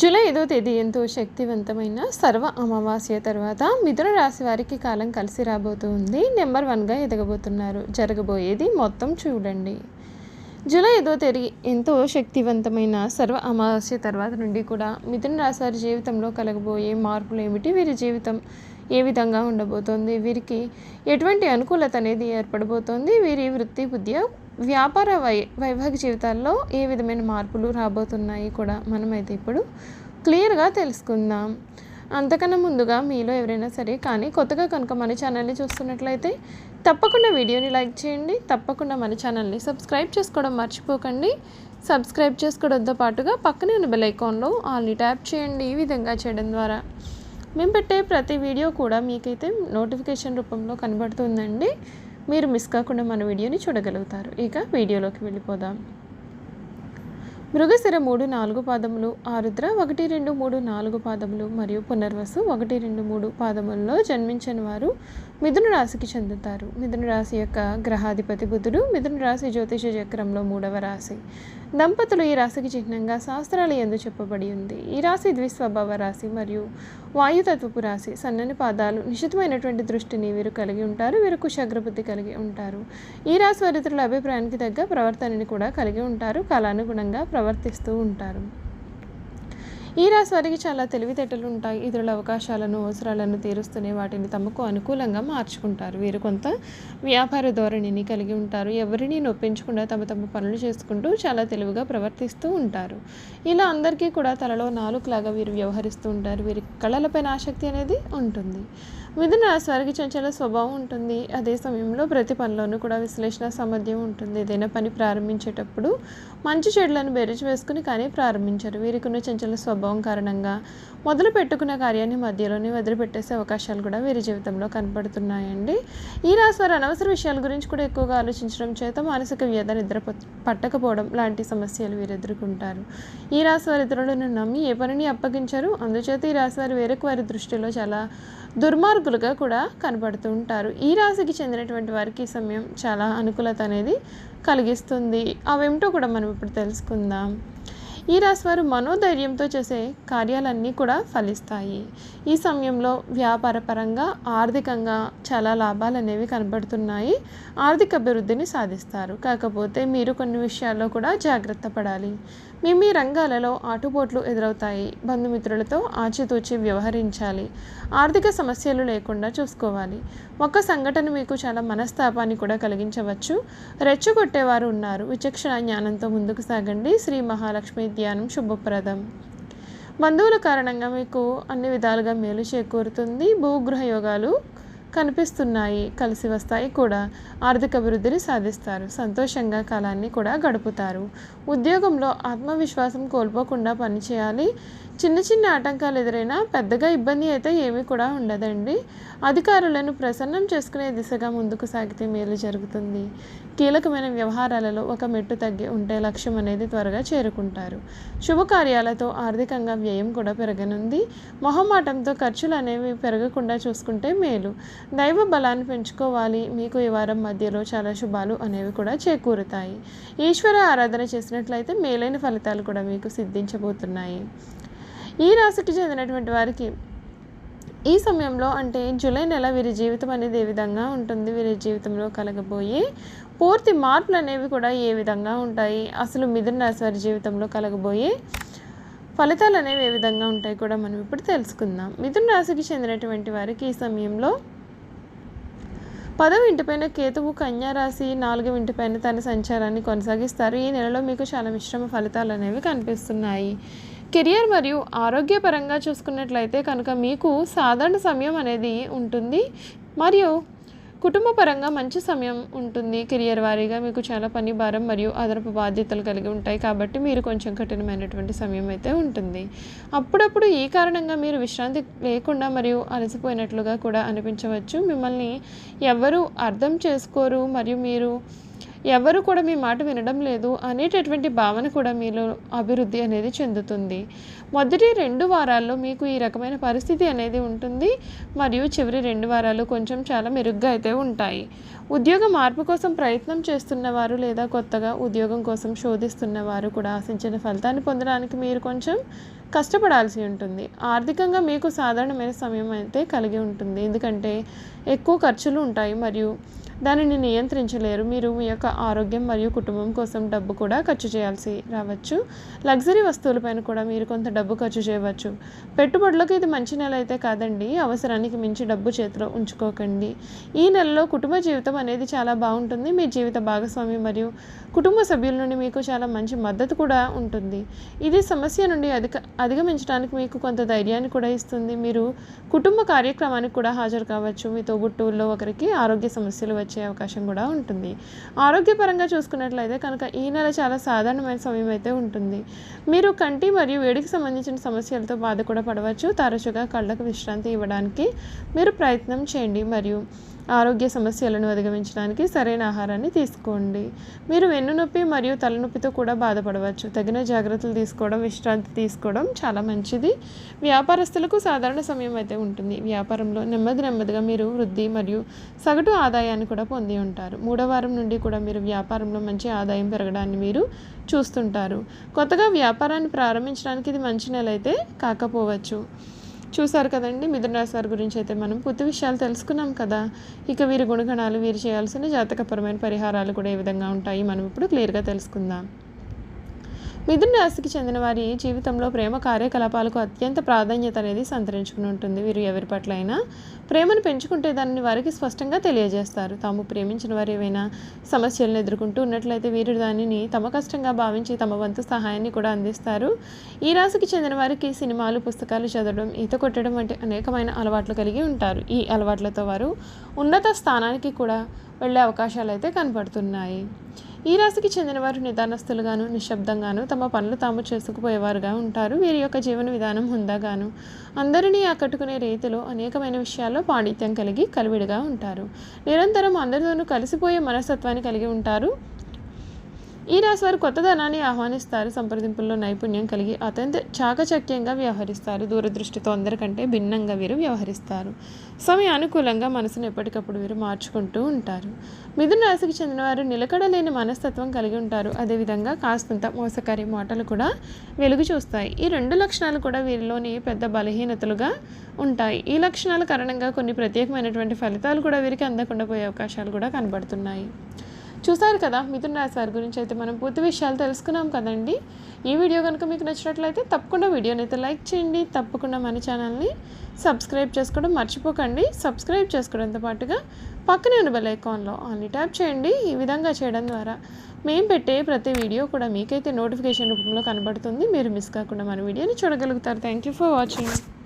July ఐదో తేదీ ఎంతో శక్తివంతమైన సర్వ అమావాస్య తర్వాత మిథున రాశి వారికి కాలం కలిసి రాబోతుంది. నెంబర్ వన్గా ఎదగబోతున్నారు. జరగబోయేది మొత్తం చూడండి. జూలై ఐదో తేదీ ఎంతో శక్తివంతమైన సర్వ అమావాస్య తర్వాత నుండి కూడా మిథున రాశి వారి జీవితంలో కలగబోయే మార్పులు ఏమిటి? వీరి జీవితం ఏ విధంగా ఉండబోతోంది? వీరికి ఎటువంటి అనుకూలత అనేది ఏర్పడబోతోంది? వీరి వృత్తి ఉద్యోగ వ్యాపార వై వైవాహిక జీవితాల్లో ఏ విధమైన మార్పులు రాబోతున్నాయి కూడా మనమైతే ఇప్పుడు క్లియర్గా తెలుసుకుందాం. అంతకన్నా ముందుగా మీలో ఎవరైనా సరే కానీ కొత్తగా కనుక మన ఛానల్ని చూస్తున్నట్లయితే తప్పకుండా వీడియోని లైక్ చేయండి. తప్పకుండా మన ఛానల్ని సబ్స్క్రైబ్ చేసుకోవడం మర్చిపోకండి. సబ్స్క్రైబ్ చేసుకోవడంతో పాటుగా పక్కనే ఉన్న బెల్ ఐకాన్లో ఆల్ని ట్యాప్ చేయండి ఈ విధంగా చేయడం ద్వారా. మేము పెట్టే ప్రతి వీడియో కూడా మీకైతే నోటిఫికేషన్ రూపంలో కనబడుతుందండి. మీరు మిస్ కాకుండా మన వీడియోని చూడగలుగుతారు. ఇక వీడియోలోకి వెళ్ళిపోదాం. మృగశిర మూడు నాలుగు పాదములు ఆరుద్ర ఒకటి రెండు మూడు నాలుగు పాదములు మరియు పునర్వసు ఒకటి రెండు మూడు పాదములలో జన్మించిన వారు మిథున రాశికి చెందుతారు. మిథున రాశి యొక్క గ్రహాధిపతి బుధుడు మిథున రాశి జ్యోతిష చక్రంలో మూడవ రాశి. దంపతులు ఈ రాశికి చిహ్నంగా శాస్త్రాలు ఎందు చెప్పబడి ఉంది. ఈ రాశి ద్విస్వభావ రాశి మరియు వాయుతత్వపు రాశి. సన్నని పాదాలు నిశితమైనటువంటి దృష్టిని వీరు కలిగి ఉంటారు వీరు కుశగ్రబుద్ధి కలిగి ఉంటారు. ఈ రాశి వారితుల అభిప్రాయానికి తగ్గ ప్రవర్తనని కూడా కలిగి ఉంటారు కాలానుగుణంగా ప్రవర్తిస్తూ ఉంటారు. ఈ రాశి వారికి చాలా తెలివితేటలు ఉంటాయి. ఇతరుల అవకాశాలను అవసరాలను తీరుస్తూనే వాటిని తమకు అనుకూలంగా మార్చుకుంటారు. వీరు కొంత వ్యాపార ధోరణిని కలిగి ఉంటారు. ఎవరిని నొప్పించకుండా తమ తమ పనులు చేసుకుంటూ చాలా తెలివిగా ప్రవర్తిస్తూ ఉంటారు. ఇలా అందరికీ కూడా తలలో నాలుగులాగా వీరు వ్యవహరిస్తూ ఉంటారు. వీరి కళలపైన ఆసక్తి అనేది ఉంటుంది. మిథున రాశి చంచల స్వభావం ఉంటుంది. అదే సమయంలో ప్రతి పనిలోనూ కూడా విశ్లేషణ సామర్థ్యం ఉంటుంది. ఏదైనా పని ప్రారంభించేటప్పుడు మంచి చెడులను బెరిచి వేసుకుని కానీ ప్రారంభించరు. వీరికి ఉన్న చంచల స్వభావం కారణంగా మొదలు పెట్టుకున్న కార్యాన్ని మధ్యలోనే వదిలిపెట్టేసే అవకాశాలు కూడా వీరి జీవితంలో కనపడుతున్నాయండి. ఈ రాశి వారు అనవసర విషయాల గురించి కూడా ఎక్కువగా ఆలోచించడం చేత మానసిక వ్యధ నిద్ర పట్టకపోవడం లాంటి సమస్యలు వీరు ఎదుర్కొంటారు. ఈ రాశి వారి ఇతరులను నమ్మి ఏ పనిని అప్పగించారు. అందుచేత ఈ రాశి వారు వేరొక వారి దృష్టిలో చాలా దుర్మార్గులుగా కూడా కనబడుతూ ఉంటారు. ఈ రాశికి చెందినటువంటి వారికి ఈ సమయం చాలా అనుకూలత అనేది కలిగిస్తుంది. అవేమిటో కూడా మనం ఇప్పుడు తెలుసుకుందాం. ఈ రాశివారు మనోధైర్యంతో చేసే కార్యాలన్నీ కూడా ఫలిస్తాయి. ఈ సమయంలో వ్యాపారపరంగా ఆర్థికంగా చాలా లాభాలు అనేవి కనబడుతున్నాయి. ఆర్థిక అభివృద్ధిని సాధిస్తారు. కాకపోతే మీరు కొన్ని విషయాల్లో కూడా జాగ్రత్త పడాలి. మీ మీ రంగాలలో ఆటుపోట్లు ఎదురవుతాయి. బంధుమిత్రులతో ఆచితూచి వ్యవహరించాలి. ఆర్థిక సమస్యలు లేకుండా చూసుకోవాలి. ఒక సంఘటన మీకు చాలా మనస్తాపాన్ని కూడా కలిగించవచ్చు. రెచ్చగొట్టేవారు ఉన్నారు. విచక్షణ జ్ఞానంతో ముందుకు సాగండి. శ్రీ మహాలక్ష్మి ధ్యానం శుభప్రదం. బంధువుల కారణంగా మీకు అన్ని విధాలుగా మేలు చేకూరుతుంది. భూగృహ యోగాలు కనిపిస్తున్నాయి. కలిసి వస్తాయి కూడా. ఆర్థిక అభివృద్ధిని సాధిస్తారు. సంతోషంగా కాలాన్ని కూడా గడుపుతారు. ఉద్యోగంలో ఆత్మవిశ్వాసం కోల్పోకుండా పనిచేయాలి. చిన్న చిన్న ఆటంకాలు ఎదురైనా పెద్దగా ఇబ్బంది అయితే ఏమీ కూడా ఉండదండి. అధికారులను ప్రసన్నం చేసుకునే దిశగా ముందుకు సాగితే మేలు జరుగుతుంది. కీలకమైన వ్యవహారాలలో ఒక మెట్టు తగ్గి ఉంటే లక్ష్యం అనేది త్వరగా చేరుకుంటారు. శుభకార్యాలతో ఆర్థికంగా వ్యయం కూడా పెరగనుంది. మొహమాటంతో ఖర్చులు అనేవి పెరగకుండా చూసుకుంటే మేలు. దైవ బలాన్ని పెంచుకోవాలి. మీకు ఈ వారం మధ్యలో చాలా శుభాలు అనేవి కూడా చేకూరుతాయి. ఈశ్వర ఆరాధన చేసినట్లయితే మేలైన ఫలితాలు కూడా మీకు సిద్ధించబోతున్నాయి. ఈ రాశికి చెందినటువంటి వారికి ఈ సమయంలో అంటే జూలై నెల వీరి జీవితం అనేది ఏ విధంగా ఉంటుంది? వీరి జీవితంలో కలగబోయే పూర్తి మార్పులు అనేవి కూడా ఏ విధంగా ఉంటాయి? అసలు మిథున రాశి వారి జీవితంలో కలగబోయే ఫలితాలు అనేవి ఏ విధంగా ఉంటాయి కూడా మనం ఇప్పుడు తెలుసుకుందాం. మిథున రాశికి చెందినటువంటి వారికి ఈ సమయంలో పదవ ఇంటిపైన కేతువు కన్యా రాశి నాలుగవ ఇంటిపైన తన సంచారాన్ని కొనసాగిస్తారు. ఈ నెలలో మీకు చాలా మిశ్రమ ఫలితాలు అనేవి కనిపిస్తున్నాయి. కెరియర్ మరియు ఆరోగ్యపరంగా చూసుకున్నట్లయితే కనుక మీకు సాధారణ సమయం అనేది ఉంటుంది. మరియు కుటుంబ పరంగా మంచి సమయం ఉంటుంది. కెరియర్ వారీగా మీకు చాలా పని భారం మరియు అదనపు బాధ్యతలు కలిగి ఉంటాయి. కాబట్టి మీరు కొంచెం కఠినమైనటువంటి సమయం అయితే ఉంటుంది. అప్పుడప్పుడు ఈ కారణంగా మీరు విశ్రాంతి లేకుండా మరియు అలసిపోయినట్లుగా కూడా అనిపించవచ్చు. మిమ్మల్ని ఎవరు అర్థం చేసుకోరు. మరియు మీరు ఎవరు కూడా మీ మాట వినడం లేదు అనేటటువంటి భావన కూడా మీలో అభివృద్ధి అనేది చెందుతుంది. మొదటి రెండు వారాల్లో మీకు ఈ రకమైన పరిస్థితి అనేది ఉంటుంది. మరియు చివరి రెండు వారాలు కొంచెం చాలా మెరుగ్గా అయితే ఉంటాయి. ఉద్యోగ మార్పు కోసం ప్రయత్నం చేస్తున్న వారు లేదా కొత్తగా ఉద్యోగం కోసం శోధిస్తున్న వారు కూడా ఆశించిన ఫలితాన్ని పొందడానికి మీరు కొంచెం కష్టపడాల్సి ఉంటుంది. ఆర్థికంగా మీకు సాధారణమైన సమయం అయితే కలిగి ఉంటుంది. ఎందుకంటే ఎక్కువ ఖర్చులు ఉంటాయి మరియు దానిని నియంత్రించలేరు. మీరు మీ యొక్క ఆరోగ్యం మరియు కుటుంబం కోసం డబ్బు కూడా ఖర్చు చేయాల్సి రావచ్చు. లగ్జరీ వస్తువులపైన కూడా మీరు కొంత డబ్బు ఖర్చు చేయవచ్చు. పెట్టుబడులకు ఇది మంచి నెల అయితే కాదండి. అవసరానికి మించి డబ్బు చేతిలో ఉంచుకోకండి. ఈ నెలలో కుటుంబ జీవితం అనేది చాలా బాగుంటుంది. మీ జీవిత భాగస్వామి మరియు కుటుంబ సభ్యుల నుండి మీకు చాలా మంచి మద్దతు కూడా ఉంటుంది. ఇది సమస్య నుండి అధిక అధిగమించడానికి మీకు కొంత ధైర్యాన్ని కూడా ఇస్తుంది. మీరు కుటుంబ కార్యక్రమానికి కూడా హాజరు కావచ్చు. మీ తోబుట్టువుల్లో ఒకరికి ఆరోగ్య సమస్యలు వచ్చే అవకాశం కూడా ఉంటుంది. ఆరోగ్యపరంగా చూసుకున్నట్లయితే కనుక ఈ నెల చాలా సాధారణమైన సమయం అయితే ఉంటుంది. మీరు కంటి మరియు వేడికి సంబంధించిన సమస్యలతో బాధ కూడా పడవచ్చు. తరచుగా కళ్ళకు విశ్రాంతి ఇవ్వడానికి మీరు ప్రయత్నం చేయండి. మరియు ఆరోగ్య సమస్యలను అధిగమించడానికి సరైన ఆహారాన్ని తీసుకోండి. మీరు వెన్నునొప్పి మరియు తలనొప్పితో కూడా బాధపడవచ్చు. తగిన జాగ్రత్తలు తీసుకోవడం విశ్రాంతి తీసుకోవడం చాలా మంచిది. వ్యాపారస్తులకు సాధారణ సమయం అయితే ఉంటుంది. వ్యాపారంలో నెమ్మది నెమ్మదిగా మీరు వృద్ధి మరియు సగటు ఆదాయాన్ని కూడా పొంది ఉంటారు. మూడో వారం నుండి కూడా మీరు వ్యాపారంలో మంచి ఆదాయం పెరగడాన్ని మీరు చూస్తుంటారు. కొత్తగా వ్యాపారాన్ని ప్రారంభించడానికి ఇది మంచి నెల అయితే కాకపోవచ్చు. చూశారు కదండి మిథున రాశి వారి గురించి అయితే మనం పూర్తి విషయాలు తెలుసుకున్నాం కదా. ఇక వీరి గుణగణాలు వీరు చేయాల్సిన జాతకపరమైన పరిహారాలు కూడా ఏ విధంగా ఉంటాయి మనం ఇప్పుడు క్లియర్గా తెలుసుకుందాం. మిథున రాశికి చెందిన వారి జీవితంలో ప్రేమ కార్యకలాపాలకు అత్యంత ప్రాధాన్యత అనేది సంతరించుకుని ఉంటుంది. వీరు ఎవరి పట్ల అయినా ప్రేమను పెంచుకుంటే దానిని వారికి స్పష్టంగా తెలియజేస్తారు. తాము ప్రేమించిన వారు ఏవైనా సమస్యలను ఎదుర్కొంటూ ఉన్నట్లయితే వీరు దానిని తమ కష్టంగా భావించి తమ వంతు సహాయాన్ని కూడా అందిస్తారు. ఈ రాశికి చెందిన వారికి సినిమాలు పుస్తకాలు చదవడం ఈత కొట్టడం వంటి అనేకమైన అలవాట్లు కలిగి ఉంటారు. ఈ అలవాట్లతో వారు ఉన్నత స్థానానికి కూడా వెళ్ళే అవకాశాలు అయితే కనపడుతున్నాయి ఈ రాశికి చెందినవారు నిదానస్తులుగాను నిశ్శబ్దంగాను తమ పనులు తాము చేసుకుపోయేవారుగా ఉంటారు. వీరి యొక్క జీవన విధానం హుందాగాను. అందరినీ ఆకట్టుకునే రీతిలో అనేకమైన విషయాల్లో పాండిత్యం కలిగి కలివిడిగా ఉంటారు. నిరంతరం అందరితోనూ కలిసిపోయే మనస్తత్వాన్ని కలిగి ఉంటారు. ఈ రాశి వారు కొత్తదనాన్ని ఆహ్వానిస్తారు. సంప్రదింపుల్లో నైపుణ్యం కలిగి అత్యంత చాకచక్యంగా వ్యవహరిస్తారు. దూరదృష్టితో అందరికంటే భిన్నంగా వీరు వ్యవహరిస్తారు. సమయం అనుకూలంగా మనసును ఎప్పటికప్పుడు వీరు మార్చుకుంటూ ఉంటారు. మిథున రాశికి చెందిన వారు నిలకడలేని మనస్తత్వం కలిగి ఉంటారు. అదేవిధంగా కాస్తంత మోసకారి మాటలు కూడా వెలుగు చూస్తాయి. ఈ రెండు లక్షణాలు కూడా వీరిలోని పెద్ద బలహీనతలుగా ఉంటాయి. ఈ లక్షణాల కారణంగా కొన్ని ప్రత్యేకమైనటువంటి ఫలితాలు కూడా వీరికి అందకుండా పోయే అవకాశాలు కూడా కనబడుతున్నాయి. చూసారు కదా మిథున రాశి వారి గురించి అయితే మనం పూర్తి విషయాలు తెలుసుకున్నాం కదండి. ఈ వీడియో కనుక మీకు నచ్చినట్లయితే తప్పకుండా వీడియోని అయితే లైక్ చేయండి. తప్పకుండా మన ఛానల్ని సబ్స్క్రైబ్ చేసుకోవడం మర్చిపోకండి. సబ్స్క్రైబ్ చేసుకోవడంతో పాటుగా పక్కనే ఉన్న బెల్ ఐకాన్లో ఆన్లీ ట్యాప్ చేయండి. ఈ విధంగా చేయడం ద్వారా మేము పెట్టే ప్రతి వీడియో కూడా మీకైతే నోటిఫికేషన్ రూపంలో కనబడుతుంది. మీరు మిస్ కాకుండా మన వీడియోని చూడగలుగుతారు. Thank you for watching